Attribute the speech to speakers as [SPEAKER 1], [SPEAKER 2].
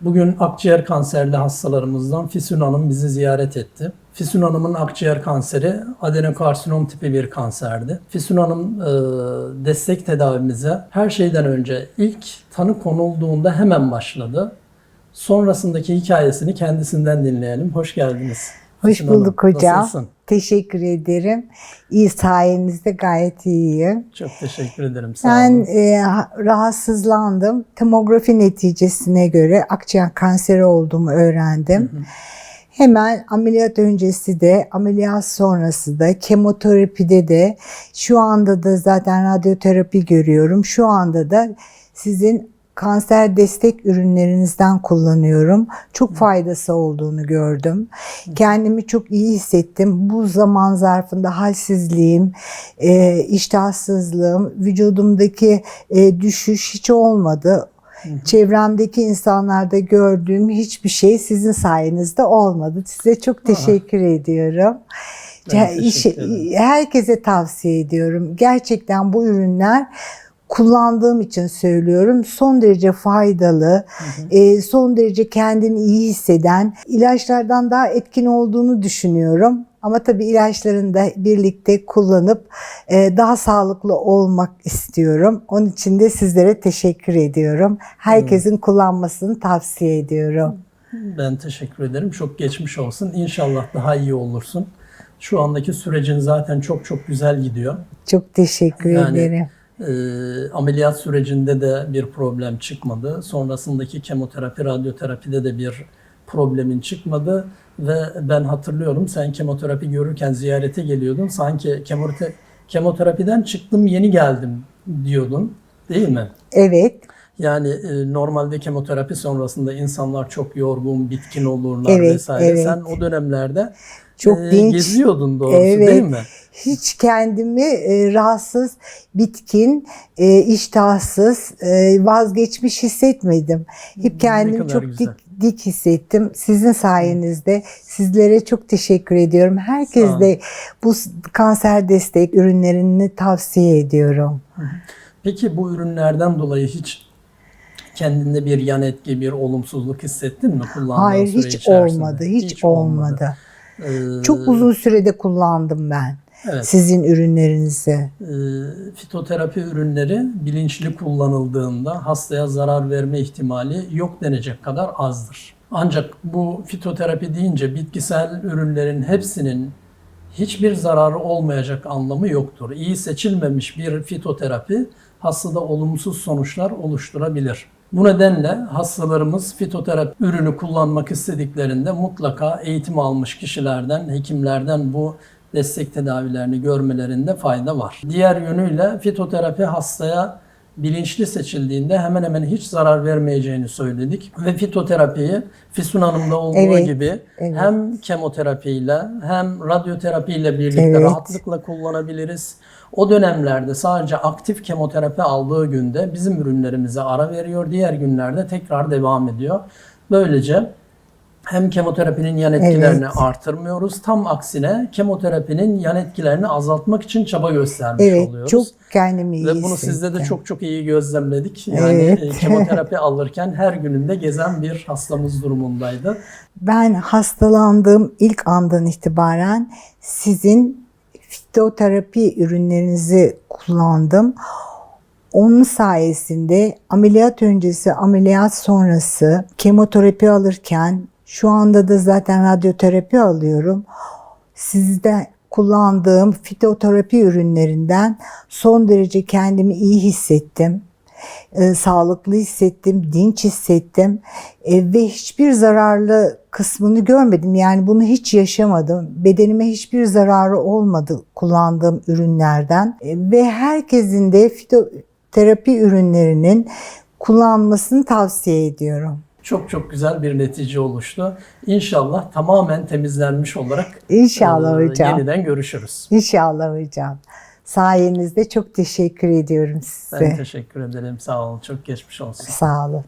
[SPEAKER 1] Bugün akciğer kanserli hastalarımızdan Füsun Hanım bizi ziyaret etti. Füsun Hanım'ın akciğer kanseri adenokarsinom tipi bir kanserdi. Füsun Hanım e, destek tedavimize her şeyden önce ilk tanı konulduğunda hemen başladı. Sonrasındaki hikayesini kendisinden dinleyelim. Hoş geldiniz.
[SPEAKER 2] Hoş
[SPEAKER 1] Füsun Hanım.
[SPEAKER 2] bulduk hocam.
[SPEAKER 1] Nasılsın?
[SPEAKER 2] Teşekkür ederim. İyi sayenizde gayet iyiyim.
[SPEAKER 1] Çok teşekkür ederim. Sağ
[SPEAKER 2] Ben e, ha- rahatsızlandım. Tomografi neticesine göre akciğer kanseri olduğumu öğrendim. Hemen ameliyat öncesi de, ameliyat sonrası da, kemoterapide de, şu anda da zaten radyoterapi görüyorum. Şu anda da sizin kanser destek ürünlerinizden kullanıyorum. Çok faydası olduğunu gördüm. Kendimi çok iyi hissettim. Bu zaman zarfında halsizliğim, e, iştahsızlığım, vücudumdaki e, düşüş hiç olmadı. Çevremdeki insanlarda gördüğüm hiçbir şey sizin sayenizde olmadı. Size çok teşekkür ediyorum.
[SPEAKER 1] Ben teşekkür ederim.
[SPEAKER 2] herkese tavsiye ediyorum. Gerçekten bu ürünler kullandığım için söylüyorum. Son derece faydalı, e, son derece kendini iyi hisseden, ilaçlardan daha etkin olduğunu düşünüyorum. Ama tabii ilaçların da birlikte kullanıp e, daha sağlıklı olmak istiyorum. Onun için de sizlere teşekkür ediyorum. Herkesin kullanmasını tavsiye ediyorum.
[SPEAKER 1] Ben teşekkür ederim. Çok geçmiş olsun. İnşallah daha iyi olursun. Şu andaki sürecin zaten çok çok güzel gidiyor.
[SPEAKER 2] Çok teşekkür
[SPEAKER 1] Yani-
[SPEAKER 2] ederim.
[SPEAKER 1] Ee, ameliyat sürecinde de bir problem çıkmadı. Sonrasındaki kemoterapi, radyoterapide de bir problemin çıkmadı. Ve ben hatırlıyorum sen kemoterapi görürken ziyarete geliyordun. Sanki kemote- kemoterapiden çıktım yeni geldim diyordun. Değil mi?
[SPEAKER 2] Evet.
[SPEAKER 1] Yani e, normalde kemoterapi sonrasında insanlar çok yorgun, bitkin olurlar
[SPEAKER 2] Evet,
[SPEAKER 1] vesaire.
[SPEAKER 2] evet.
[SPEAKER 1] Sen o dönemlerde
[SPEAKER 2] Çok
[SPEAKER 1] e,
[SPEAKER 2] dinç.
[SPEAKER 1] geziyordun doğrusu
[SPEAKER 2] Evet.
[SPEAKER 1] değil mi?
[SPEAKER 2] Hiç kendimi e, rahatsız, bitkin, e, iştahsız, e, vazgeçmiş hissetmedim. Hep kendimi çok
[SPEAKER 1] güzel.
[SPEAKER 2] dik, dik hissettim. Sizin sayenizde sizlere çok teşekkür ediyorum. Herkes de bu kanser destek ürünlerini tavsiye ediyorum.
[SPEAKER 1] Peki bu ürünlerden dolayı hiç kendinde bir yan etki, bir olumsuzluk hissettin mi kullandığın
[SPEAKER 2] Hayır
[SPEAKER 1] süre
[SPEAKER 2] hiç
[SPEAKER 1] içerisinde?
[SPEAKER 2] olmadı, hiç, olmadı.
[SPEAKER 1] Ee,
[SPEAKER 2] Çok uzun sürede kullandım ben
[SPEAKER 1] Evet.
[SPEAKER 2] sizin ürünlerinizi.
[SPEAKER 1] e, fitoterapi ürünleri bilinçli kullanıldığında hastaya zarar verme ihtimali yok denecek kadar azdır. Ancak bu fitoterapi deyince bitkisel ürünlerin hepsinin hiçbir zararı olmayacak anlamı yoktur. İyi seçilmemiş bir fitoterapi hastada olumsuz sonuçlar oluşturabilir. Bu nedenle hastalarımız fitoterapi ürünü kullanmak istediklerinde mutlaka eğitim almış kişilerden, hekimlerden bu destek tedavilerini görmelerinde fayda var. Diğer yönüyle fitoterapi hastaya bilinçli seçildiğinde hemen hemen hiç zarar vermeyeceğini söyledik. Ve fitoterapiyi Füsun Hanım'da olduğu
[SPEAKER 2] Evet,
[SPEAKER 1] gibi
[SPEAKER 2] evet.
[SPEAKER 1] hem kemoterapiyle hem radyoterapiyle birlikte
[SPEAKER 2] Evet.
[SPEAKER 1] rahatlıkla kullanabiliriz. O dönemlerde sadece aktif kemoterapi aldığı günde bizim ürünlerimize ara veriyor. Diğer günlerde tekrar devam ediyor. Böylece hem kemoterapinin yan etkilerini
[SPEAKER 2] Evet.
[SPEAKER 1] artırmıyoruz. Tam aksine kemoterapinin yan etkilerini azaltmak için çaba göstermiş
[SPEAKER 2] Evet
[SPEAKER 1] oluyoruz.
[SPEAKER 2] çok kendimi iyi
[SPEAKER 1] Ve bunu sizde de çok çok iyi gözlemledik. Yani
[SPEAKER 2] Evet.
[SPEAKER 1] e, kemoterapi alırken her gününde gezen bir hastamız durumundaydı.
[SPEAKER 2] Ben hastalandığım ilk andan itibaren sizin fitoterapi ürünlerinizi kullandım. Onun sayesinde ameliyat öncesi, ameliyat sonrası kemoterapi alırken şu anda da zaten radyoterapi alıyorum. Sizde kullandığım fitoterapi ürünlerinden son derece kendimi iyi hissettim e, sağlıklı hissettim, dinç hissettim E, ve hiçbir zararlı kısmını görmedim. Yani bunu hiç yaşamadım. Bedenime hiçbir zararı olmadı kullandığım ürünlerden E, ve herkesin de fitoterapi ürünlerinin kullanmasını tavsiye ediyorum.
[SPEAKER 1] Çok çok güzel bir netice oluştu. İnşallah tamamen temizlenmiş olarak
[SPEAKER 2] İnşallah
[SPEAKER 1] e,
[SPEAKER 2] hocam.
[SPEAKER 1] yeniden görüşürüz.
[SPEAKER 2] İnşallah hocam. Sayenizde çok teşekkür ediyorum
[SPEAKER 1] Ben
[SPEAKER 2] size.
[SPEAKER 1] teşekkür ederim. Sağ olun. Çok geçmiş olsun.
[SPEAKER 2] Sağ olun.